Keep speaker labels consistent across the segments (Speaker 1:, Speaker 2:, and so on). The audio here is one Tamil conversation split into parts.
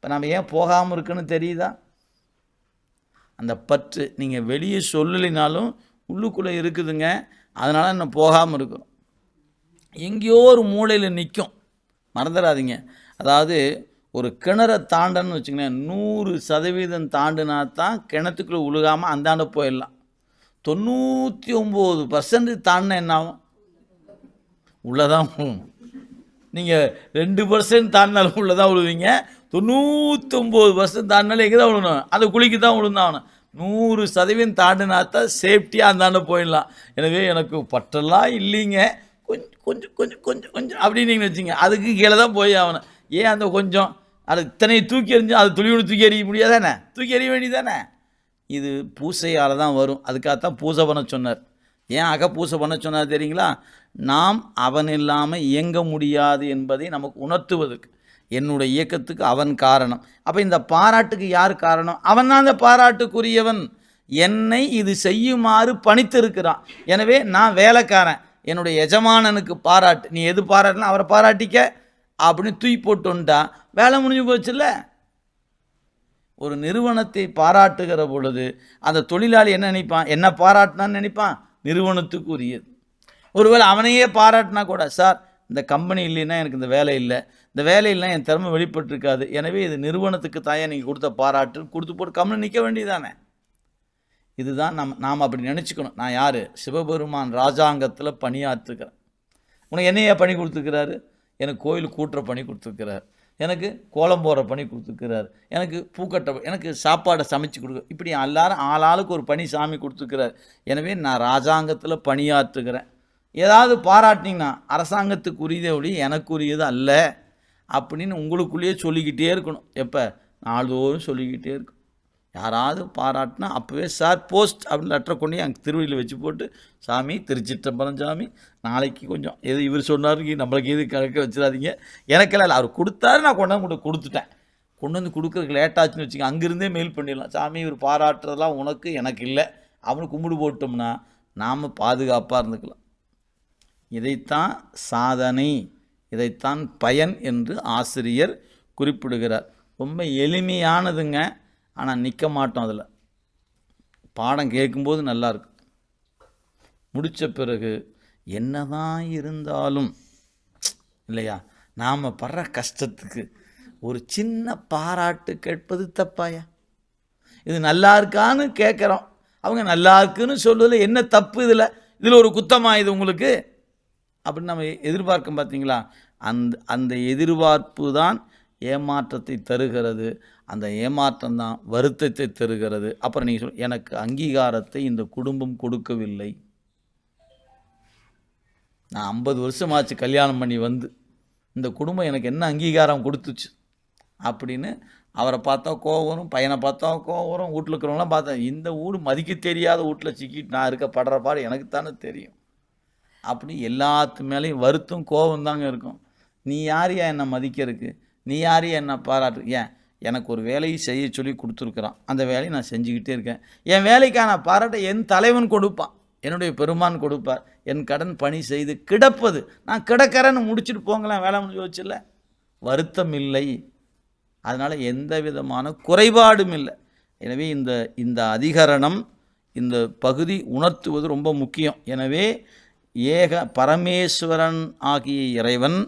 Speaker 1: இப்போ நம்ம ஏன் போகாமல் இருக்குன்னு தெரியுதா? அந்த பற்று நீங்கள் வெளியே சொல்லலைனாலும் உள்ளுக்குள்ளே இருக்குதுங்க. அதனால் இன்னும் போகாமல் இருக்கிறோம். எங்கேயோ ஒரு மூலையில் நிற்கும். மறந்துடாதீங்க. அதாவது ஒரு கிணறை தாண்டன்னு வச்சுங்களேன் நூறு சதவீதம் தாண்டினா தான் கிணத்துக்குள்ளே உழுகாமல் அந்தாண்ட போயிடலாம். தொண்ணூற்றி ஒம்பது பர்சன்ட் தாண்டினா என்ன ஆகும்? உள்ளதான் நீங்கள் ரெண்டு பர்சன்ட் தாண்டினாலும் உள்ளதான் தான் விழுவீங்க தொண்ணூத்தொம்பது பர்சன்ட் தாண்டினாலும் எங்கே தான் விழணும் அதை குளிக்கு தான் விழுந்தாகணும் நூறு சதவீதம் தாண்டினா தான் சேஃப்டியாக அந்தாண்ட போயிடலாம். எனவே எனக்கு பற்றெல்லாம் இல்லைங்க. கொஞ்சம் கொஞ்சம் கொஞ்சம் கொஞ்சம் கொஞ்சம் அப்படின்னு நீங்கள் வச்சுங்க அதுக்கு கீழே தான் போய் ஆகணும். ஏன் அந்த கொஞ்சம்? அது இத்தனை தூக்கி எறிஞ்சு அது துளியோடு தூக்கி எறிய முடியாதானே தூக்கி எறிய வேண்டியதானே இது பூசையால் தான் வரும். அதுக்காகத்தான் பூசை பண்ண சொன்னார். ஏன் அக பூசை பண்ண சொன்னார் தெரியுங்களா? நாம் அவன் இல்லாமல் இயங்க முடியாது என்பதை நமக்கு உணர்த்துவதற்கு. என்னுடைய இயக்கத்துக்கு அவன் காரணம். அப்போ இந்த பாராட்டுக்கு யார் காரணம்? அவன் தான் அந்த பாராட்டுக்குரியவன். என்னை இது செய்யுமாறு பணித்திருக்கிறான். எனவே நான் வேலைக்காரன். என்னுடைய எஜமானனுக்கு பாராட்டு. நீ எது பாராட்டினா அவரை பாராட்டிக்க அப்படின்னு தூய் போட்டுன்ட்டா வேலை முடிஞ்சு போச்சுல்ல? ஒரு நிறுவனத்தை பாராட்டுகிற பொழுது அந்த தொழிலாளி என்ன நினைப்பான்? என்ன பாராட்டினான்னு நினைப்பான்? நிறுவனத்துக்கு உரியது ஒருவேளை அவனையே பாராட்டினா கூட சார் இந்த கம்பெனி இல்லைன்னா எனக்கு இந்த வேலை இல்லை. இந்த வேலையெல்லாம் என் திறமை வெளிப்பட்டிருக்காது. எனவே இது நிறுவனத்துக்கு தாயே நீங்கள் கொடுத்த பாராட்டு. கொடுத்து போட்டு கம்முன்னு நிற்க வேண்டியதானே இதுதான் நம் நாம் அப்படி நினச்சிக்கணும். நான் யார்? சிவபெருமான் ராஜாங்கத்தில் பணியாற்றுக்கிறேன் உனக்கு என்னையா பணி கொடுத்துருக்கிறாரு? எனக்கு கோயில் கூட்டுற பணி கொடுத்துருக்கிறார். எனக்கு கோலம் போடுற பணி கொடுத்துருக்கிறார். எனக்கு பூக்கட்ட எனக்கு சாப்பாடை சமைச்சு கொடுக்க இப்படி எல்லாரும் ஆளாளுக்கு ஒரு பணி சாமி கொடுத்துருக்கிறார். எனவே நான் ராஜாங்கத்தில் பணியாற்றுகிறேன். ஏதாவது பாராட்டினீங்கன்னா அரசாங்கத்துக்கு உரியதே ஒழி எனக்கு உரியது அல்ல. அப்படின்னு உங்களுக்குள்ளேயே சொல்லிக்கிட்டே இருக்கணும். எப்போ? நாள்தோறும் சொல்லிக்கிட்டே இருக்கும் யாராவது பாராட்டினா அப்போவே சார் போஸ்ட் அப்படின்னு லெட்டரை கொண்டு அங்கே திருவடியில் வச்சு போட்டு சாமி திருச்சிற்றம்பலம் சாமி நாளைக்கு கொஞ்சம் எது இவர் சொன்னார் நம்மளுக்கு எது கணக்க வச்சிடாதீங்க. எனக்கெல்லாம் இல்லை அவர் கொடுத்தாரு நான் கொண்டாந்து கொண்டு கொடுத்துட்டேன். கொண்டு வந்து கொடுக்குறதுக்கு லேட்டாச்சுன்னு வச்சுங்க அங்கேருந்தே மெயில் பண்ணிடலாம். சாமி இவர் பாராட்டுறதெல்லாம் உனக்கு எனக்கு இல்லை. அவனுக்கு கும்பிடு போட்டோம்னா நாம் பாதுகாப்பாக இருந்துக்கலாம். இதைத்தான் சாதனை. இதைத்தான் பயன் என்று ஆசிரியர் குறிப்பிடுகிறார். ரொம்ப எளிமையானதுங்க ஆனால் நிற்க மாட்டோம் அதில். பாடம் கேட்கும்போது நல்லாயிருக்கும் முடித்த பிறகு என்னதான் இருந்தாலும் இல்லையா? நாம் படுற கஷ்டத்துக்கு ஒரு சின்ன பாராட்டு கேட்பது தப்பாயா? இது நல்லா இருக்கான்னு கேட்குறோம். அவங்க நல்லா இருக்குன்னு சொல்லுதில் என்ன தப்பு இதில்? இதில் ஒரு குத்தமாக இது உங்களுக்கு? அப்படின்னு நம்ம எதிர்பார்க்கும் பார்த்தீங்களா? அந்த அந்த எதிர்பார்ப்பு தான் ஏமாற்றத்தை தருகிறது. அந்த ஏமாற்றம் தான் வருத்தத்தை தருகிறது. அப்புறம் நீங்கள் சொல் எனக்கு அங்கீகாரத்தை இந்த குடும்பம் கொடுக்கவில்லை. நான் ஐம்பது வருஷமாச்சு கல்யாணம் பண்ணி வந்து இந்த குடும்பம் எனக்கு என்ன அங்கீகாரம் கொடுத்துச்சு? அப்படின்னு அவரை பார்த்தா கோவம் வரும் பையனை பார்த்தா கோவம் வரும் வீட்டில் இருக்கிறவங்களாம் பார்த்தா இந்த வீடு மதிக்க தெரியாத வீட்டில் சிக்கிட்டு நான் இருக்க படுற பாடு எனக்கு தானே தெரியும். அப்படி எல்லாத்து மேலேயும் வருத்தம் கோபம் தாங்க இருக்கும். நீ யாரையா என்னை மதிக்கிறதுக்கு? நீ யாரையா என்னை பாராட்டு ஏன்? எனக்கு ஒரு வேலையை செய்ய சொல்லி கொடுத்துருக்குறான். அந்த வேலையை நான் செஞ்சுக்கிட்டே இருக்கேன். என் வேலைக்கான பாராட்டை என் தலைவன் கொடுப்பான். என்னுடைய பெருமான் கொடுப்பார். என் கடன் பணி செய்து கிடப்பது. நான் கிடக்கிறேன்னு முடிச்சுட்டு போங்களேன் வேலை முடிஞ்சு வச்சுல்ல வருத்தம் இல்லை. அதனால் எந்த விதமான குறைபாடும் இல்லை. எனவே இந்த இந்த அதிகரணம் இந்த பகுதி உணர்த்துவது ரொம்ப முக்கியம். எனவே ஏக பரமேஸ்வரன் ஆகிய இறைவன்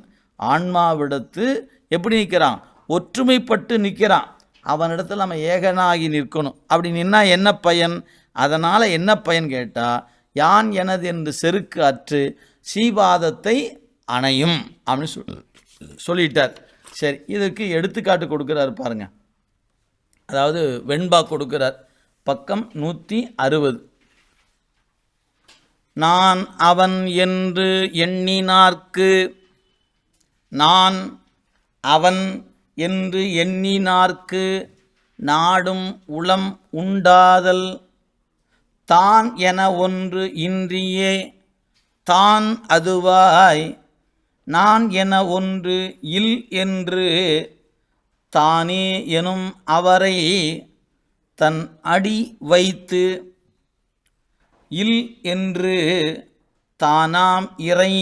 Speaker 1: ஆன்மாவிடத்து எப்படி நிற்கிறான்? ஒற்றுமைப்பட்டு நிற்கிறான். அவனிடத்தில் நம்ம ஏகனாகி நிற்கணும். அப்படி நின்னா என்ன பயன்? அதனால் என்ன பயன் கேட்டால் யான் எனது என்று செருக்கு அற்று சீபாதத்தை அணையும் அப்படின்னு சொல் சொல்லிட்டார். சரி இதற்கு எடுத்துக்காட்டு கொடுக்குறாரு பாருங்கள் அதாவது வெண்பா கொடுக்குறார். பக்கம் நூற்றி அறுபது. நான் அவன் என்று எண்ணினார்க்கு நான் அவன் என்று எண்ணினார்க்கு நாடும் உளம் உண்டாதல். தான் என ஒன்று இன்றியே தான் அதுவாய். நான் என ஒன்று இல் என்று தானே எனும் அவரை தன் அடி வைத்து இல் என்று தானாம் இறை.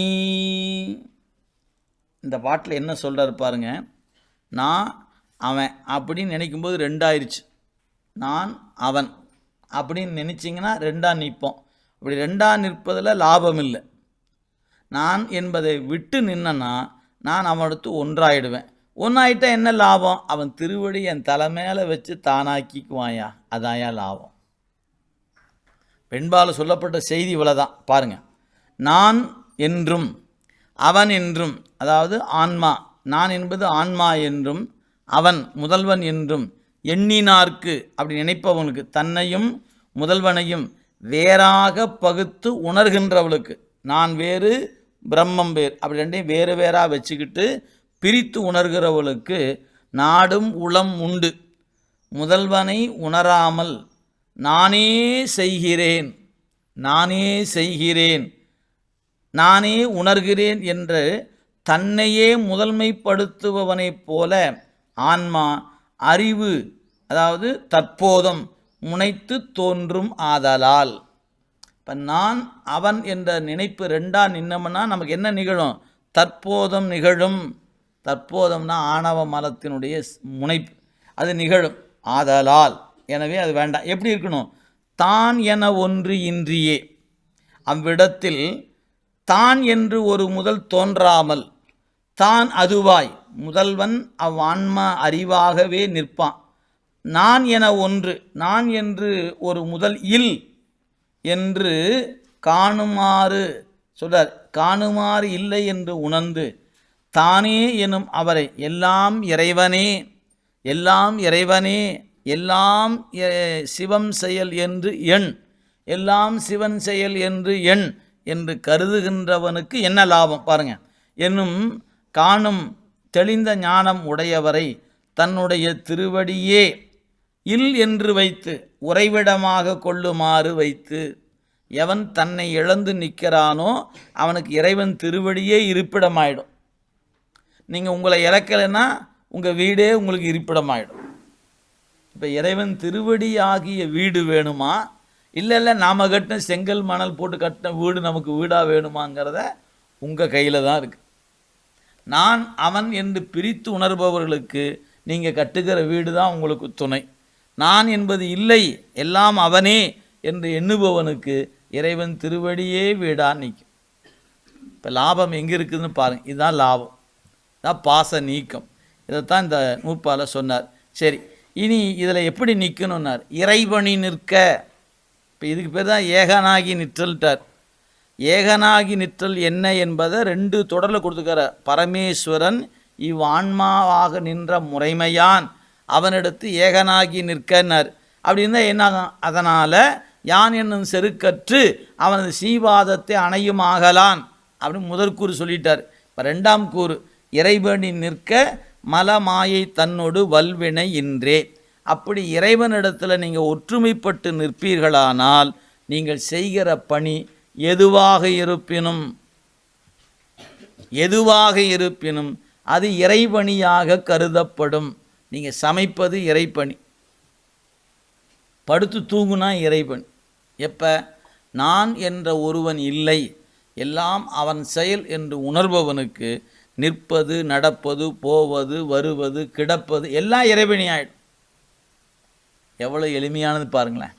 Speaker 1: இந்த பாட்டில் என்ன சொல்கிறார் பாருங்க. நான் அவன் அப்படின்னு நினைக்கும்போது ரெண்டாயிருச்சு. நான் அவன் அப்படின்னு நினச்சிங்கன்னா ரெண்டாக நிற்போம். அப்படி ரெண்டாக நிற்பதில் லாபம் இல்லை நான் என்பதை விட்டு நின்னன்னா நான் அவனடுத்து ஒன்றாயிடுவேன். ஒன்றாயிட்டா என்ன லாபம்? அவன் திருவடி என் தலை மேலே வச்சு தானாக்கிக்குவாயா? அதாயா லாபம். பெண்பால் சொல்லப்பட்ட செய்தி இவ்வளோதான் பாருங்கள் நான் என்றும் அவன் என்றும் அதாவது ஆன்மா நான் என்பது ஆன்மா என்றும் அவன் முதல்வன் என்றும் எண்ணினார்க்கு அப்படி நினைப்பவனுக்கு தன்னையும் முதல்வனையும் வேறாக பகுத்து உணர்கின்றவளுக்கு. நான் வேறு பிரம்மம் வேறு அப்படி ரெண்டையும் வேறு வேறாக வச்சுக்கிட்டு பிரித்து உணர்கிறவளுக்கு நாடும் உளம் உண்டு. முதல்வனை உணராமல் நானே செய்கிறேன் நானே செய்கிறேன் நானே உணர்கிறேன் என்று தன்னையே முதன்மைப்படுத்துபவனைப் போல ஆன்மா அறிவு அதாவது தற்போதம் முனைத்து தோன்றும் ஆதலால். இப்போ நான் அவன் என்ற நினைப்பு ரெண்டா நின்னோம்னா நமக்கு என்ன நிகழும்? தற்போதம் நிகழும். தற்போதம்னா ஆணவ மலத்தினுடைய ஸ்- முனைப்பு. அது நிகழும். ஆதலால். எனவே அது வேண்டாம். எப்படி இருக்கணும்? தான் என ஒன்று இன்றியே. அவ்விடத்தில் தான் என்று ஒரு முதல் தோன்றாமல் தான் அதுவாய் முதல்வன் அவ்வான்மா அறிவாகவே நிற்பான். நான் என ஒன்று நான் என்று ஒரு முதல் இல் என்று காணுமாறு சொல்றார் காணுமாறு இல்லை என்று உணர்ந்து தானே எனும் அவரை எல்லாம் இறைவனே எல்லாம் இறைவனே எல்லாம் சிவம் செயல் என்று எண். எல்லாம் சிவன் செயல் என்று எண் என்று கருதுகின்றவனுக்கு என்ன லாபம்? பாருங்க. என்னும் காணும் தெளிந்த ஞானம் உடையவரை தன்னுடைய திருவடியே இல் என்று வைத்து உறைவிடமாக கொள்ளுமாறு வைத்து எவன் தன்னை இழந்து நிற்கிறானோ அவனுக்கு இறைவன் திருவடியே இருப்பிடமாயிடும். நீங்கள் உங்களை இறக்கலைன்னா உங்கள் வீடே உங்களுக்கு இருப்பிடமாயிடும். இப்போ இறைவன் திருவடி ஆகிய வீடு வேணுமா? இல்லை இல்லை நாம் கட்டின செங்கல் மணல் போட்டு கட்டின வீடு நமக்கு வீடாக வேணுமாங்கிறத உங்கள் கையில் தான் இருக்குது நான் அவன் என்று பிரித்து உணர்பவர்களுக்கு நீங்கள் கட்டுகிற வீடு தான் உங்களுக்கு துணை. நான் என்பது இல்லை எல்லாம் அவனே என்று எண்ணுபவனுக்கு இறைவன் திருவடியே வீடாக நிற்கும். இப்போ லாபம் எங்கே இருக்குதுன்னு பாருங்க இதுதான் லாபம். இதான் பாச நீக்கம். இதைத்தான் இந்த நூற்பால சொன்னார். சரி இனி இதில் எப்படி நிற்கணும்னார்? இறைவனி நிற்க. இப்போ இதுக்கு பேர் தான் ஏகனாகி நிற்றல்ட்டார். ஏகனாகி நிற்றல் என்ன என்பதை ரெண்டு தொடரில் கொடுத்துக்கிற பரமேஸ்வரன் இவ் ஆன்மாவாக நின்ற முறைமையான். அவனிடத்து ஏகனாகி நிற்கனர் அப்படி இருந்தால் என்ன அதனால் யான் என்னும் செருக்கற்று அவனது சீவாதத்தை அணையுமாகலான் அப்படின்னு முதற்கூறு சொல்லிட்டார். இப்போ ரெண்டாம் கூறு இறைவனி நிற்க மலமாயை தன்னோடு வல்வினை இன்றே. அப்படி இறைவனிடத்தில் நீங்கள் ஒற்றுமைப்பட்டு நிற்பீர்களானால் நீங்கள் செய்கிற பணி எதுவாக இருப்பினும் எதுவாக இருப்பினும் அது இறைபணியாக கருதப்படும். நீங்கள் சமைப்பது இறைப்பணி. படுத்து தூங்குனா இறைவன். எப்போ? நான் என்ற ஒருவன் இல்லை. எல்லாம் அவன் செயல் என்று உணர்பவனுக்கு நிற்பது நடப்பது போவது வருவது கிடப்பது எல்லாம் இறைவனி ஆகிடும் எவ்வளோ எளிமையானது பாருங்களேன்.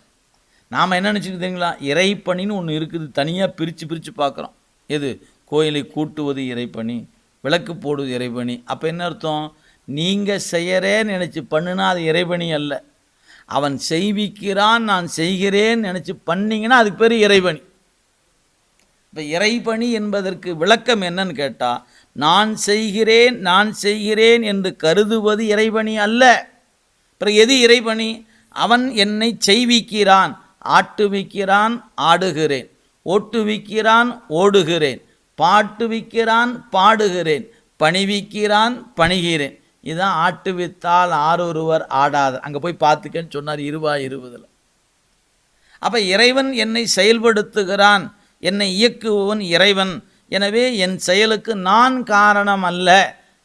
Speaker 1: நாம் என்ன நினச்சிக்கிட்டு தெரியுங்களா? இறைப்பணின்னு ஒன்று இருக்குது தனியாக பிரித்து பிரித்து பார்க்குறோம். எது? கோயிலை கூட்டுவது இறைப்பணி விளக்கு போடுவது இறைப்பணி. அப்போ என்ன அர்த்தம்? நீங்கள் செய்கிறேன்னு நினச்சி பண்ணுனா அது இறைப்பணி அல்ல. அவன் செய்விக்கிறான் நான் செய்கிறேன்னு நினச்சி பண்ணிங்கன்னா அதுக்கு பேர் இறைப்பணி. இப்போ இறைப்பணி என்பதற்கு விளக்கம் என்னன்னு கேட்டால் நான் செய்கிறேன் நான் செய்கிறேன் என்று கருதுவது இறைபணி அல்ல. பிறகு எது இறைபணி அவன் என்னை செய்விக்கிறான் ஆட்டுவிக்கிறான் ஆடுகிறேன். ஒட்டுவிக்கிறான் ஓடுகிறேன். பாட்டுவிக்கிறான் பாடுகிறேன். பணிவிக்கிறான் பணிகிறேன். இதுதான் ஆட்டுவித்தால் ஆரொருவர் ஆடாத. அங்கே போய் பார்த்துக்கன்னு சொன்னார் இருபா இருபதில். அப்போ இறைவன் என்னை செயல்படுத்துகிறான் என்னை இயக்குபவன் இறைவன். எனவே என் செயலுக்கு நான் காரணம் அல்ல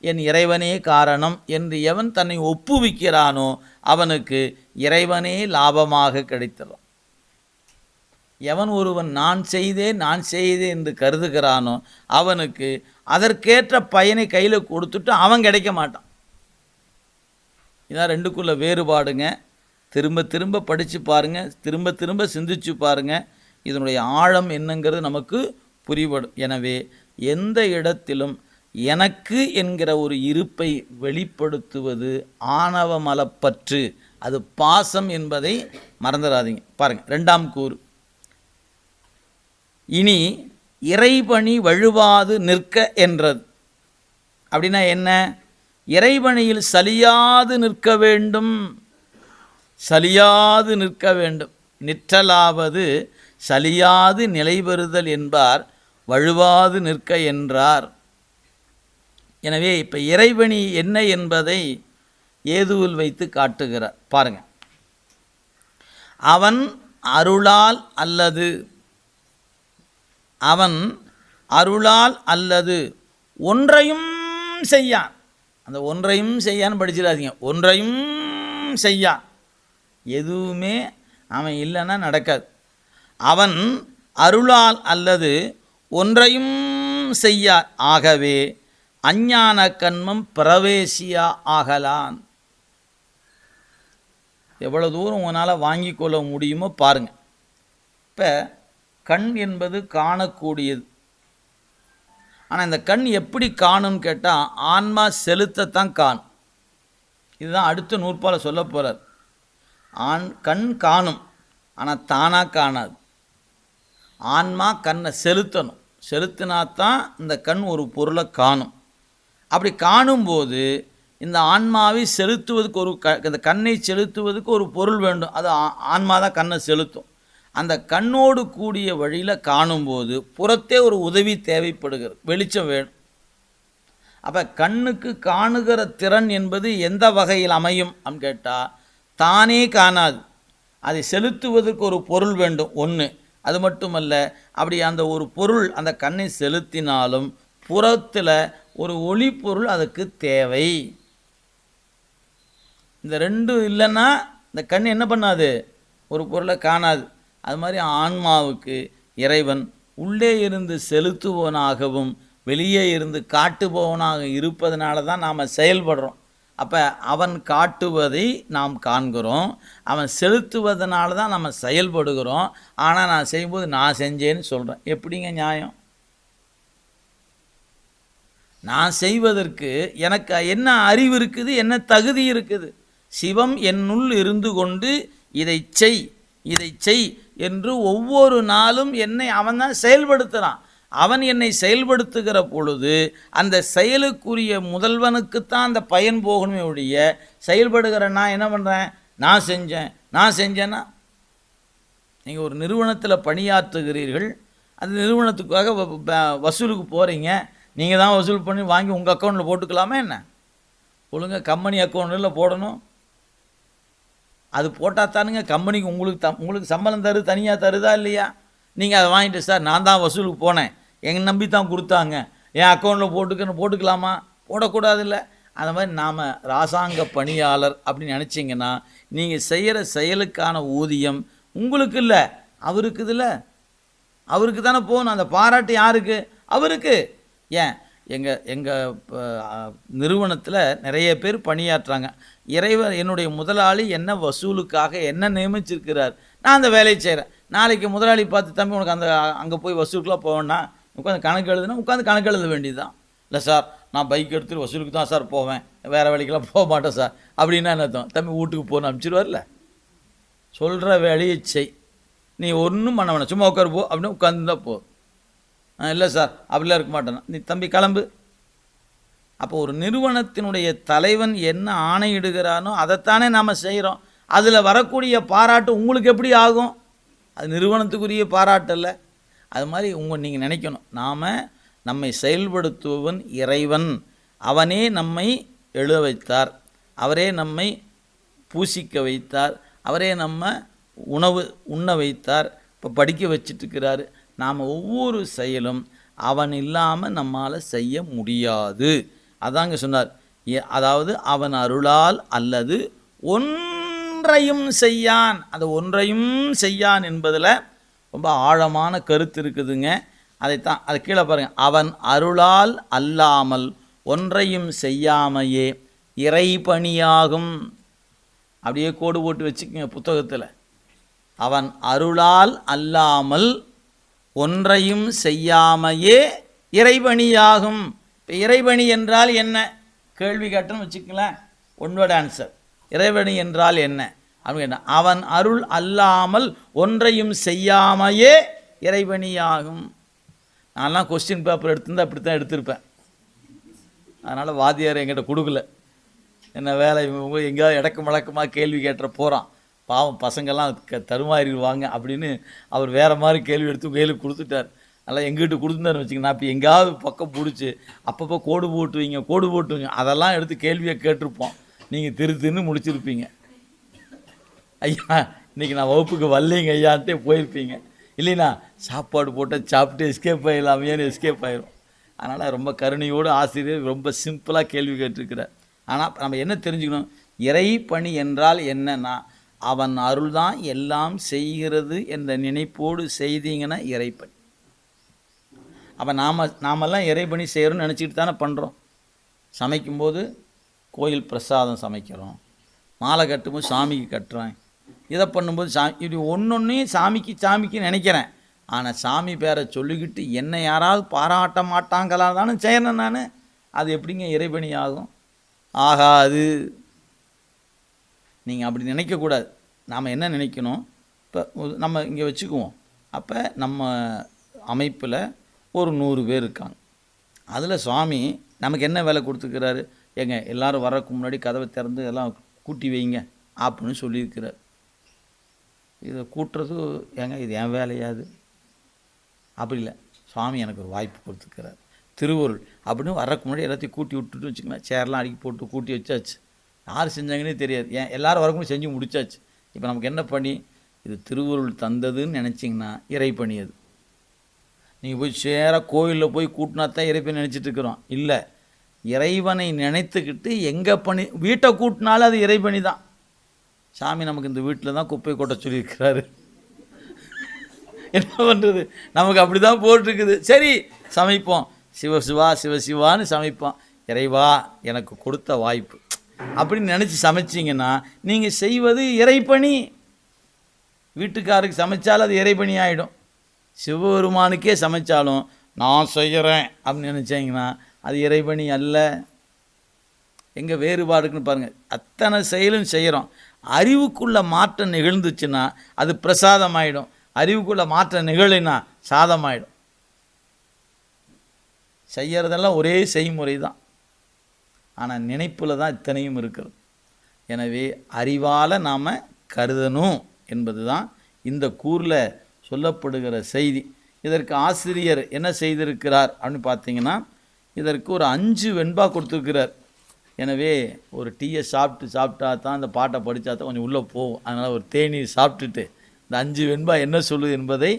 Speaker 1: என் இறைவனே காரணம் என்று எவன் தன்னை ஒப்புவிக்கிறானோ அவனுக்கு இறைவனே லாபமாக கிடைத்திடும் எவன் ஒருவன் நான் செய்தேன் நான் செய்தேன் என்று கருதுகிறானோ அவனுக்கு அதற்கேற்ற பயனை கையில் கொடுத்துட்டு அவன் கிடைக்க மாட்டான். இதான் ரெண்டுக்குள்ள வேறுபாடுங்க. திரும்ப திரும்ப படித்து பாருங்கள் திரும்ப திரும்ப சிந்திச்சு பாருங்கள் இதனுடைய ஆழம் என்னங்கிறது நமக்கு புரிபடும் எனவே எந்த இடத்திலும் எனக்கு என்கிற ஒரு இருப்பை வெளிப்படுத்துவது ஆணவ மலப்பற்று. அது பாசம் என்பதை மறந்துடாதீங்க பாருங்கள் ரெண்டாம் கூறு. இனி இறைபணி வழுவாது நிற்க என்றது. அப்படின்னா என்ன? இறைபணியில் சலியாது நிற்க வேண்டும். சலியாது நிற்க வேண்டும். நிற்றலாவது சலியாது நிலைபெறுதல் என்பார் வழுவாது நிற்க என்றார். எனவே இப்போ இறைவனி என்ன என்பதை ஏதுவில் வைத்து காட்டுகிறார். பாருங்க. அவன் அருளால் அல்லது அவன் அருளால் அல்லது ஒன்றையும் செய்யான். அந்த ஒன்றையும் செய்யான்னு படிச்சிடாதீங்க. ஒன்றையும் செய்யான். எதுவுமே அவன் இல்லைன்னா நடக்காது. அவன் அருளால் அல்லது ஒன்றையும் செய்யா ஆகவே அஞ்ஞான கண்மம் பிரவேசியா ஆகலான். எவ்வளோ தூரம் உங்களால் வாங்கி கொள்ள முடியுமோ பாருங்கள் இப்போ கண் என்பது காணக்கூடியது. ஆனால் இந்த கண் எப்படி காணும்னு கேட்டால் ஆன்மா செலுத்தத்தான் காணும். இதுதான் அடுத்த நூற்பால சொல்ல போகிறார் ஆண் கண் காணும் ஆனால் தானாக காணாது. ஆன்மா கண்ணை செலுத்தணும். செலுத்தினா தான் இந்த கண் ஒரு பொருளை காணும். அப்படி காணும்போது இந்த ஆன்மாவை செலுத்துவதுக்கு ஒரு க இந்த கண்ணை செலுத்துவதுக்கு ஒரு பொருள் வேண்டும். அது ஆ- ஆன்மா தான் கண்ணை செலுத்தும். அந்த கண்ணோடு கூடிய வழியில் காணும்போது புறத்தே ஒரு உதவி தேவைப்படுகிறது வெளிச்சம் வேணும். அப்போ கண்ணுக்கு காணுகிற திறன் என்பது எந்த வகையில் அமையும் அப்படின்னு கேட்டால் தானே காணாது. அதை செலுத்துவதற்கு ஒரு பொருள் வேண்டும் ஒன்று அது மட்டுமல்ல அப்படி அந்த ஒரு பொருள் அந்த கண்ணை செலுத்தினாலும் புறத்தில் ஒரு ஒளி பொருள் அதுக்கு தேவை. இந்த ரெண்டும் இல்லைன்னா இந்த கண் என்ன பண்ணாது? ஒரு பொருளை காணாது. அது மாதிரி ஆன்மாவுக்கு இறைவன் உள்ளே இருந்து செலுத்துபவனாகவும் வெளியே இருந்து காட்டுபவனாக இருப்பதனால தான் நாம் செயல்படுறோம். அப்போ அவன் காட்டுவதை நாம் காண்கிறோம். அவன் செலுத்துவதனால தான் நம்ம செயல்படுகிறோம். ஆனால் நான் செய்யும்போது நான் செஞ்சேன்னு சொல்கிறேன் எப்படிங்க நியாயம்? நான் செய்வதற்கு எனக்கு என்ன அறிவு இருக்குது என்ன தகுதி இருக்குது? சிவம் என்னுள் இருந்து கொண்டு இதை செய் இதை செய் என்று ஒவ்வொரு நாளும் என்னை அவன் தான் செயல்படுத்துகிறான் அவன் என்னை செயல்படுத்துகிற பொழுது அந்த செயலுக்குரிய முதல்வனுக்குத்தான் அந்த பயன் போகணுமே ஒழிய செயல்படுகிற நான் என்ன பண்ணுறேன் நான் செஞ்சேன். நான் செஞ்சேன்னா நீங்கள் ஒரு நிறுவனத்தில் பணியாற்றுகிறீர்கள். அந்த நிறுவனத்துக்காக வ- வசூலுக்கு போகிறீங்க நீங்கள் தான் வசூல் பண்ணி வாங்கி உங்கள் அக்கௌண்ட்டில் போட்டுக்கலாமா என்ன? ஒழுங்கா கம்பெனி அக்கௌண்ட்டில் போடணும். அது போட்டால் தானுங்க கம்பெனிக்கு உங்களுக்கு த உங்களுக்கு சம்பளம் தரு தனியாக தருதா இல்லையா? நீங்கள் அதை வாங்கிட்டு சார் நான் தான் வசூலுக்கு போனேன். எங்களை நம்பி தான் கொடுத்தாங்க. என் அக்கௌண்ட்டில் போட்டுக்கன்னு போட்டுக்கலாமா? போடக்கூடாதுல்ல. அந்த மாதிரி நாம் ராசாங்க பணியாளர் அப்படின்னு நினச்சிங்கன்னா நீங்கள் செய்கிற செயலுக்கான ஊதியம் உங்களுக்கு இல்லை. அவருக்கு இதில் அவருக்கு தானே போகணும். அந்த பாராட்டு யாருக்கு? அவருக்கு. ஏன்? எங்கள் எங்கள் நிறுவனத்தில் நிறைய பேர் பணியாற்றுறாங்க. இறைவர் என்னுடைய முதலாளி என்ன வசூலுக்காக என்ன நியமிச்சிருக்கிறார்? நான் அந்த வேலையை செய்கிறேன் நாளைக்கு முதலாளி பார்த்து தம்பி உனக்கு அந்த அங்கே போய் வசூலுக்குலாம் போவேன்னா உட்காந்து கணக்கு எழுதுனா உட்காந்து கணக்கு எழுத வேண்டியது தான் இல்லை சார் நான் பைக் எடுத்துட்டு வசூலுக்கு தான் சார் போவேன். வேறு வேலைக்கெல்லாம் போக மாட்டேன் சார். அப்படின்னா என்ன தம்பி வீட்டுக்கு போகணும் அனுப்பிச்சிடுவார்ல சொல்கிற வேலையை செய். நீ ஒன்றும் பண்ண வேணாம். சும்மா உட்காரு போ. அப்படின்னு உட்காந்துருந்தா போ. "ஆ, இல்லை சார் அப்படிலாம் இருக்க மாட்டேன். நீ தம்பி கிளம்பு. அப்போ ஒரு நிறுவனத்தினுடைய தலைவன் என்ன ஆணையிடுகிறானோ அதைத்தானே நாம் செய்கிறோம் அதில் வரக்கூடிய பாராட்டு உங்களுக்கு எப்படி ஆகும்? அது நிறுவனத்துக்குரிய பாராட்டல்ல. அது மாதிரி உங்கள் நீங்கள் நினைக்கணும். நாம் நம்மை செயல்படுத்துபவன் இறைவன். அவனே நம்மை எழுத வைத்தார். அவரே நம்மை பூசிக்க வைத்தார். அவரே நம்ம உணவு உண்ண வைத்தார். இப்போ படிக்க வச்சிட்ருக்கிறாரு நாம் ஒவ்வொரு செயலும் அவன் இல்லாமல் நம்மால் செய்ய முடியாது. அதாங்க சொன்னார். அதாவது அவன் அருளால் அல்லது ஒன்றையும் செய்யான். அந்த ஒன்றையும் செய்யான் என்பதில் ரொம்ப ஆழமான கருத்து இருக்குதுங்க. அதைத்தான் அது கீழே பாருங்கள் அவன் அருளால் அல்லாமல் ஒன்றையும் செய்யாமையே இறைபணியாகும். அப்படியே கோடு போட்டு வச்சுக்கோங்க புத்தகத்தில். அவன் அருளால் அல்லாமல் ஒன்றையும் செய்யாமையே இறைபணியாகும். இப்போ இறைபணி என்றால் என்ன? கேள்வி கேட்டோன்னு வச்சுக்கங்களேன். ஒன்வர்ட் ஆன்சர் இறைவனி என்றால் என்ன? அப்படின்னு அவன் அருள் அல்லாமல் ஒன்றையும் செய்யாமையே இறைவனியாகும். நான்லாம் கொஸ்டின் பேப்பர் எடுத்திருந்தா அப்படி தான் எடுத்திருப்பேன். அதனால் வாத்தியார் என்கிட்ட கொடுக்கல. என்ன வேலை எங்கேயாவது இடக்கு மழக்கமாக கேள்வி கேட்டுற போகிறான் பாவம் பசங்கள்லாம் க தருமாறிடுவாங்க அப்படின்னு அவர் வேறு மாதிரி கேள்வி எடுத்து கையில் கொடுத்துட்டார். அதனால் எங்கிட்ட கொடுத்துருந்தாரு வச்சுங்க நான் இப்போ எங்கேயாவது பக்கம் பிடிச்சி அப்பப்போ கோடு போட்டுவீங்க கோடு போட்டுவீங்க அதெல்லாம் எடுத்து கேள்வியை கேட்டிருப்போம். நீங்கள் திரு திருன்னு முடிச்சிருப்பீங்க. ஐயா இன்றைக்கி நான் வகுப்புக்கு வரலைங்க ஐயான்ட்டே போயிருப்பீங்க. இல்லைண்ணா சாப்பாடு போட்டால் சாப்பிட்டு எஸ்கேப் ஆகிடலாமேன்னு எஸ்கேப் ஆயிரும்? அதனால் ரொம்ப கருணையோடு ஆசிரியர் ரொம்ப சிம்பிளாக கேள்வி கேட்டிருக்கிறார். ஆனால் நம்ம என்ன தெரிஞ்சுக்கணும்? இறை பணி என்றால் என்னன்னா அவன் அருள் தான் எல்லாம் செய்கிறது என்ற நினைப்போடு செய்தீங்கன்னா இறைப்பணி அப்போ நாம் நாமெல்லாம் இறைப்பணி செய்கிறோம்னு நினச்சிட்டு தானே பண்ணுறோம் சமைக்கும்போது கோயில் பிரசாதம் சமைக்கிறோம். மாலை கட்டும்போது சாமிக்கு கட்டுறேன். இதை பண்ணும்போது சா இப்படி ஒன்று ஒன்றையும் சாமிக்கு சாமிக்கு நினைக்கிறேன். ஆனால் சாமி பேரை சொல்லிக்கிட்டு என்னை யாராவது பாராட்ட மாட்டாங்களா தானே செய்யணும் நான். அது எப்படிங்க இறைபணி ஆகும்? ஆகாது. நீங்கள் அப்படி நினைக்கக்கூடாது. நாம் என்ன நினைக்கணும்? இப்போ நம்ம இங்கே வச்சுக்குவோம். அப்போ நம்ம அமைப்பில் ஒரு நூறு பேர் இருக்காங்க. அதில் சுவாமி நமக்கு என்ன வேலை கொடுத்துக்கிறாரு? ஏங்க எல்லாரும் வர்றதுக்கு முன்னாடி கதவை திறந்து எல்லாம் கூட்டி வைங்க அப்படின்னு சொல்லியிருக்கிறார். இதை கூட்டுறது ஏங்க இது என் வேலையாது அப்படி இல்லை. சுவாமி எனக்கு ஒரு வாய்ப்பு கொடுத்துருக்கிறார். திருவருள் அப்படின்னு வரக்கு முன்னாடி எல்லாத்தையும் கூட்டி விட்டுட்டு வச்சுக்கோங்க சேர்லாம் அடுக்கி போட்டு கூட்டி வச்சாச்சு. யார் செஞ்சாங்கன்னே தெரியாது. ஏன் எல்லோரும் வரக்கும் செஞ்சு முடிச்சாச்சு. இப்போ நமக்கு என்ன பண்ணி இது திருவருள் தந்ததுன்னு நினச்சிங்கன்னா இறைப்பணி அது. நீங்கள் போய் சேர கோயிலில் போய் கூட்டினா தான் இறைப்பணி நினச்சிட்டு இருக்கிறோம். இல்லை. இறைவனை நினைத்துக்கிட்டு எங்கே பணி? வீட்டை கூட்டினாலும் அது இறைப்பணி தான். சாமி நமக்கு இந்த வீட்டில் தான் குப்பை கொட்ட சொல்லியிருக்கிறாரு. என்ன பண்ணுறது நமக்கு அப்படி தான் போட்டிருக்குது. சரி சமைப்போம். சிவ சிவா சிவ சிவான்னு சமைப்போம். இறைவா எனக்கு கொடுத்த வாய்ப்பு. அப்படின்னு நினச்சி சமைச்சிங்கன்னா நீங்கள் செய்வது இறைப்பணி. வீட்டுக்காருக்கு சமைச்சாலும் அது இறைப்பணி ஆகிடும் சிவபெருமானுக்கே சமைச்சாலும் நான் செய்கிறேன் அப்படின்னு நினச்சிங்கன்னா அது இறைப்பணி அல்ல. எங்கே வேறுபாடுக்குன்னு பாருங்கள் அத்தனை செயலும் செய்கிறோம் அறிவுக்குள்ள மாற்றம் நிகழ்ந்துச்சுன்னா அது பிரசாதமாயிடும். அறிவுக்குள்ள மாற்றம் நிகழினா சாதமாயிடும். செய்யறதெல்லாம் ஒரே செய்முறை தான் ஆனால் நினைப்பில் தான் இத்தனையும் இருக்கிறது எனவே அறிவால் நாம் கருதணும் என்பது தான் இந்த கூரில் சொல்லப்படுகிற செய்தி. இதற்கு ஆசிரியர் என்ன செய்திருக்கிறார் அப்படின்னு பார்த்தீங்கன்னா இதற்கு ஒரு அஞ்சு வெண்பா கொடுத்துருக்கிறார். எனவே ஒரு டீயை சாப்பிட்டு சாப்பிட்டா தான் இந்த பாட்டை படித்தா தான் கொஞ்சம் உள்ளே போகும். அதனால் ஒரு தேநீர் சாப்பிட்டுட்டு இந்த அஞ்சு வெண்பா என்ன சொல்லுது என்பதை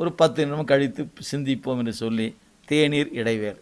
Speaker 1: ஒரு பத்து நிமிடம் கழித்து சிந்திப்போம் என்று சொல்லி தேநீர் இடைவேறு